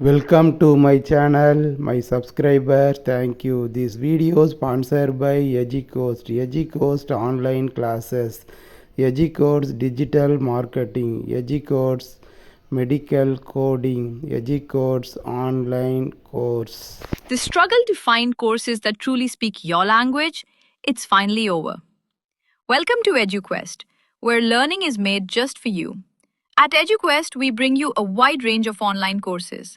Welcome to my channel, my subscribers. Thank you. This video sponsored by EduCoast. EduCoast online classes, EduCoast digital marketing, EduCoast medical coding, EduCoast online course. The struggle to find courses that truly speak your language, it's finally over. Welcome to EduQuest, where learning is made just for you. At EduQuest, we bring you a wide range of online courses,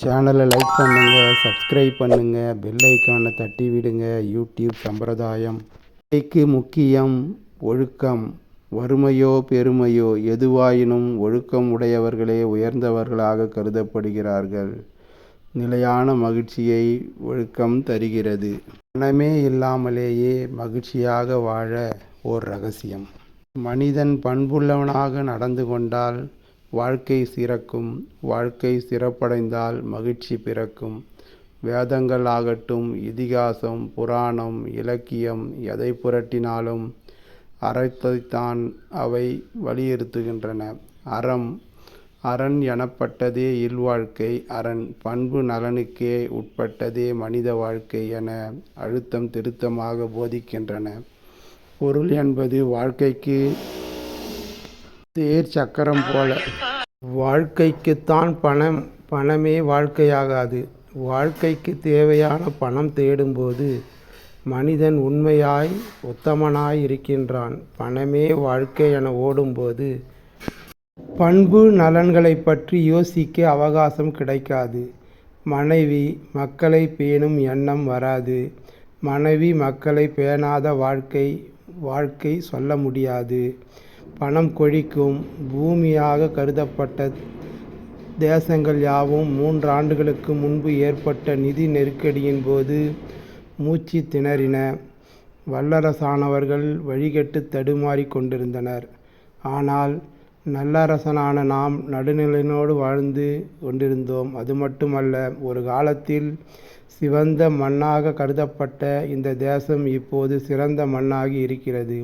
சேனலை like பண்ணுங்க subscribe பண்ணுங்க bell ஐக்கானை தட்டி விடுங்க. YouTube சம்பிரதாயம். வாழ்க்கைக்கு முக்கியம் ஒழுக்கம். வறுமையோ பெருமையோ எதுவாயினும் ஒழுக்கம் உடையவர்களே உயர்ந்தவர்களாக கருதப்படுகிறார்கள். நிலையான மகிழ்ச்சியை ஒழுக்கம் தருகிறது. பணமே இல்லாமலேயே மகிழ்ச்சியாக வாழ ஓர் ரகசியம். மனிதன் பண்புள்ளவனாக நடந்து கொண்டால் வாழ்க்கை சிறக்கும் வாழ்க்கை சிறப்படைந்தால் மகிழ்ச்சி பிறக்கும். வேதங்கள் ஆகட்டும் இதிகாசம் புராணம் இலக்கியம் எதை புரட்டினாலும் அறத்தைத்தான் அவை வலியுறுத்துகின்றன. அறம் அரண் எனப்பட்டதே இல்வாழ்க்கை அரண் பண்பு நலனுக்கே உட்பட்டதே மனித வாழ்க்கை என அழுத்தம் திருத்தமாக போதிக்கின்றன. பொருள் என்பது வாழ்க்கைக்கு தேர் சக்கரம் போல. வாழ்க்கைக்குத்தான் பணம் பணமே வாழ்க்கையாகாது. வாழ்க்கைக்கு தேவையான பணம் தேடும்போது மனிதன் உண்மையாய் உத்தமனாய் இருக்கின்றான் பணமே வாழ்க்கை என ஓடும்போது பண்பு நலன்களை பற்றி யோசிக்க அவகாசம் கிடைக்காது. மனைவி மக்களை பேணும் எண்ணம் வராது. மனைவி மக்களை பேணாத வாழ்க்கை வாழ்க்கை சொல்ல முடியாது. பணம் கொழிக்கும் பூமியாக கருதப்பட்ட தேசங்கள் யாவும் மூன்றாண்டுகளுக்கு முன்பு ஏற்பட்ட நிதி நெருக்கடியின் போது மூச்சு திணறின. வல்லரசானவர்கள் வழிகட்டு தடுமாறி கொண்டிருந்தனர். ஆனால் நல்லரசனான நாம் நடுநிலையினோடு வாழ்ந்து கொண்டிருந்தோம். அது மட்டுமல்ல ஒரு காலத்தில் சிவந்த மண்ணாக கருதப்பட்ட இந்த தேசம் இப்போது சிறந்த மண்ணாகி இருக்கிறது.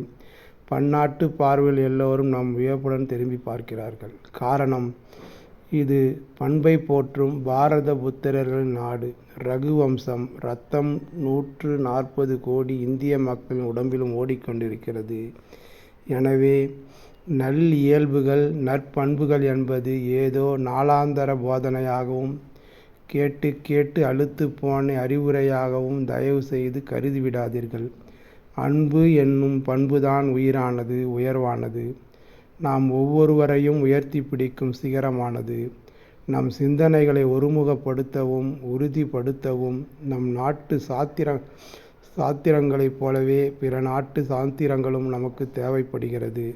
பன்னாட்டு பார்வையில் எல்லோரும் நம் வியப்புடன் திரும்பி பார்க்கிறார்கள். காரணம் இது பண்பை போற்றும் பாரத புத்திரர்களின் நாடு. ரகுவம்சம் ரத்தம் நூற்று நாற்பது கோடி இந்திய மக்களின் உடம்பிலும் ஓடிக்கொண்டிருக்கிறது எனவே நல் இயல்புகள் நற்பண்புகள் என்பது ஏதோ நாளாந்தர போதனையாகவும் கேட்டு கேட்டு அழுத்து போன அறிவுரையாகவும் தயவு செய்து கருதிவிடாதீர்கள். அன்பு என்னும் பண்புதான் உயிரானது உயர்வானது. நாம் ஒவ்வொருவரையும் உயர்த்தி பிடிக்கும் சிகரமானது. நம் சிந்தனைகளை ஒருமுகப்படுத்தவும் உறுதிப்படுத்தவும் நம் நாட்டு சாத்திர சாத்திரங்களைப் போலவே பிற நாட்டு சாத்திரங்களும் நமக்கு தேவைப்படுகிறது.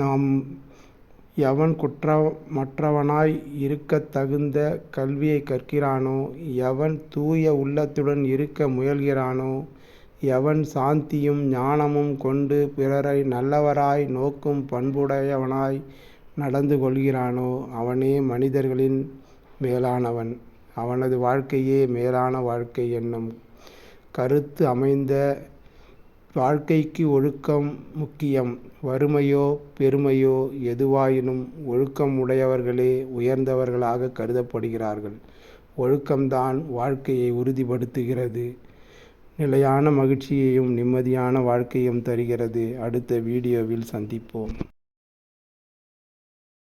நாம் எவன் குற்றமற்றவனாய் இருக்க தகுந்த கல்வியை கற்கிறானோ எவன் தூய உள்ளத்துடன் இருக்க முயல்கிறானோ எவன் சாந்தியும் ஞானமும் கொண்டு பிறரை நல்லவராய் நோக்கும் பண்புடையவனாய் நடந்து கொள்கிறானோ அவனே மனிதர்களின் மேலானவன். அவனது வாழ்க்கையே மேலான வாழ்க்கை என்னும் கருத்து அமைந்த வாழ்க்கைக்கு ஒழுக்கம் முக்கியம். வறுமையோ பெருமையோ எதுவாயினும் ஒழுக்கம் உடையவர்களே உயர்ந்தவர்களாக கருதப்படுகிறார்கள். ஒழுக்கம்தான் வாழ்க்கையை உறுதிப்படுத்துகிறது. நிலையான மகிழ்ச்சியையும் நிம்மதியான வாழ்க்கையும் தருகிறது. அடுத்த வீடியோவில் சந்திப்போம்.